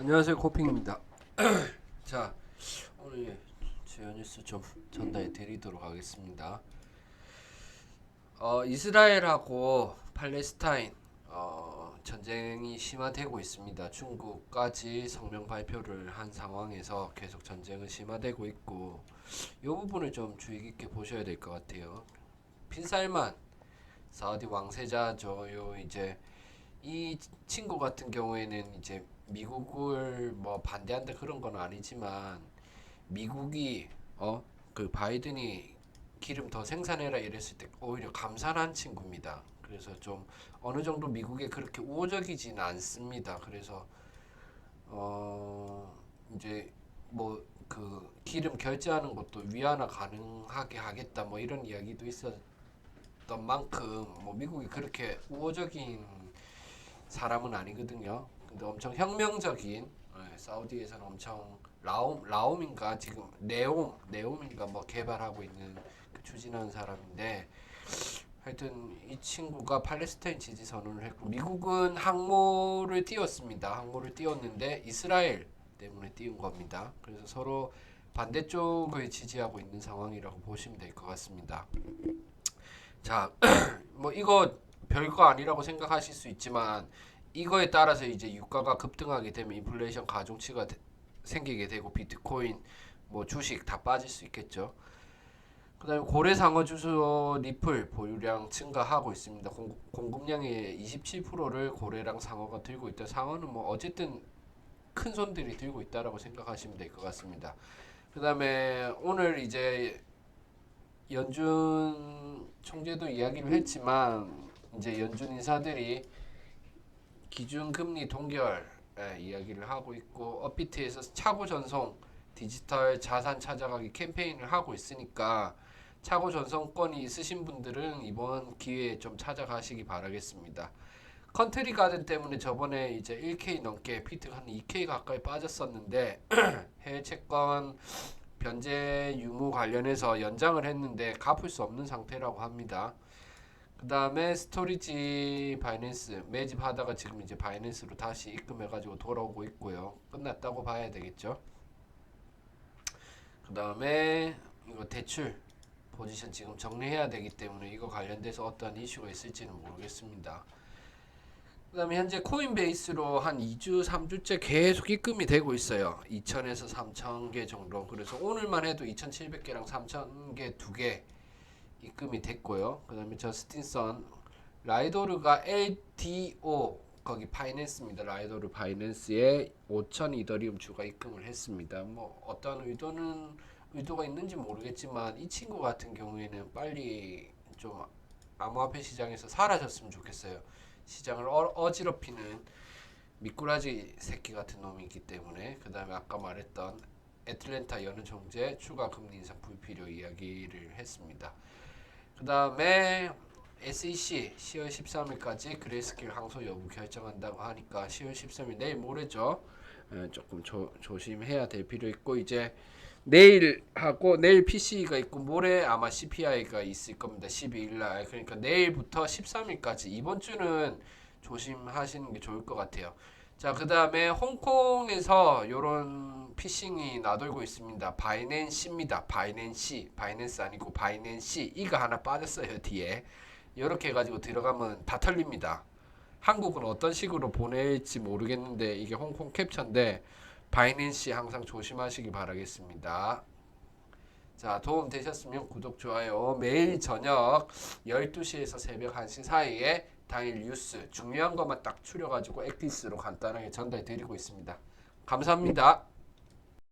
안녕하세요 코핑입니다. 자 오늘 주요 뉴스 좀 전달해 드리도록 하겠습니다. 어, 이스라엘하고 팔레스타인 어, 전쟁이 심화되고 있습니다. 중국까지 성명 발표를 한 상황에서 계속 전쟁은 심화되고 있고 이 부분을 좀 주의 깊게 보셔야 될 것 같아요. 빈살만 사우디 왕세자죠. 요 이제 이 친구 같은 경우에는 이제 미국을 뭐 반대한다 그런 건 아니지만 미국이 어 그 바이든이 기름 더 생산해라 이랬을 때 오히려 감산한 친구입니다. 그래서 좀 어느 정도 미국에 그렇게 우호적이지는 않습니다. 그래서 어 이제 뭐 그 기름 결제하는 것도 위안화 가능하게 하겠다 뭐 이런 이야기도 있었던 만큼 뭐 미국이 그렇게 우호적인 사람은 아니거든요. 근데 엄청 혁명적인 예, 사우디에서는 엄청 라움 라움인가 지금 네옴 네옴인가 뭐 개발하고 있는 그 추진하는 사람인데 하여튼 이 친구가 팔레스타인 지지 선언을 했고 미국은 항모를 띄웠습니다. 항모를 띄웠는데 이스라엘 때문에 띄운 겁니다. 그래서 서로 반대쪽을 지지하고 있는 상황이라고 보시면 될 것 같습니다. 자, 뭐 이거 별거 아니라고 생각하실 수 있지만 이거에 따라서 이제 유가가 급등하게 되면 인플레이션 가중치가 되- 생기게 되고 비트코인 뭐 주식 다 빠질 수 있겠죠. 그다음에 고래 상어 주소 리플 보유량 증가하고 있습니다. 공, 공급 량의 27%를 고래랑 상어가 들고 있다. 상어는 뭐 어쨌든 큰 손들이 들고 있다라고 생각하시면 될 것 같습니다. 그다음에 오늘 이제 연준 총재도 이야기를 했지만 이제 연준 인사들이 기준금리 동결 예, 이야기를 하고 있고 업비트에서 차고 전송 디지털 자산 찾아가기 캠페인을 하고 있으니까 차고 전송권이 있으신 분들은 이번 기회에 좀 찾아가시기 바라겠습니다. 컨트리 가든 때문에 저번에 이제 1K 넘게 비트 한 2K 가까이 빠졌었는데 해외 채권 변제 유무 관련해서 연장을 했는데 갚을 수 없는 상태라고 합니다. 그 다음에 스토리지 바이낸스 매집하다가 지금 이제 바이낸스로 다시 입금해 가지고 돌아오고 있고요. 끝났다고 봐야 되겠죠. 그 다음에 이거 대출 포지션 지금 정리해야 되기 때문에 이거 관련돼서 어떠한 이슈가 있을지는 모르겠습니다. 그 다음에 현재 코인베이스로 한 2주, 3주째 계속 입금이 되고 있어요. 2천에서 3천 개 정도. 그래서 오늘만 해도 2,700개랑 3,000개 두개 입금이 됐고요. 그 다음에 저스틴선 라이도르가 LDO 거기 파이낸스입니다. 라이도르 파이낸스에 5천 이더리움 주가 입금을 했습니다. 뭐 어떤 의도는 의도가 있는지 모르겠지만 이 친구 같은 경우에는 빨리 좀 암호화폐 시장에서 사라졌으면 좋겠어요. 시장을 어, 어지럽히는 미꾸라지 새끼 같은 놈이 있기 때문에 그 다음에 아까 말했던 애틀랜타 연은 총재 추가 금리 인상 불필요 이야기를 했습니다. 그 다음에 SEC 10월 13일까지 그레이스킬 항소 여부 결정한다고 하니까 10월 13일 내일 모레죠. 에, 조금 조, 조심해야 될 필요 있고 이제 내일 하고 내일 PC가 있고 모레 아마 CPI가 있을 겁니다. 12일 날. 그러니까 내일부터 13일까지 이번 주는 조심하시는 게 좋을 것 같아요. 자, 그다음에 홍콩에서 요런 피싱이 나돌고 있습니다. 바이낸시입니다. 바이낸시. 바이낸스 아니고 바이낸시. 이거 하나 빠졌어요, 뒤에. 요렇게 해 가지고 들어가면 다 털립니다. 한국은 어떤 식으로 보낼지 모르겠는데 이게 홍콩 캡처인데 바이낸시 항상 조심하시기 바라겠습니다. 자, 도움 되셨으면 구독, 좋아요. 매일 저녁 12시에서 새벽 1시 사이에 당일 뉴스 중요한 것만 딱 추려가지고 엑티스로 간단하게 전달 드리고 있습니다. 감사합니다.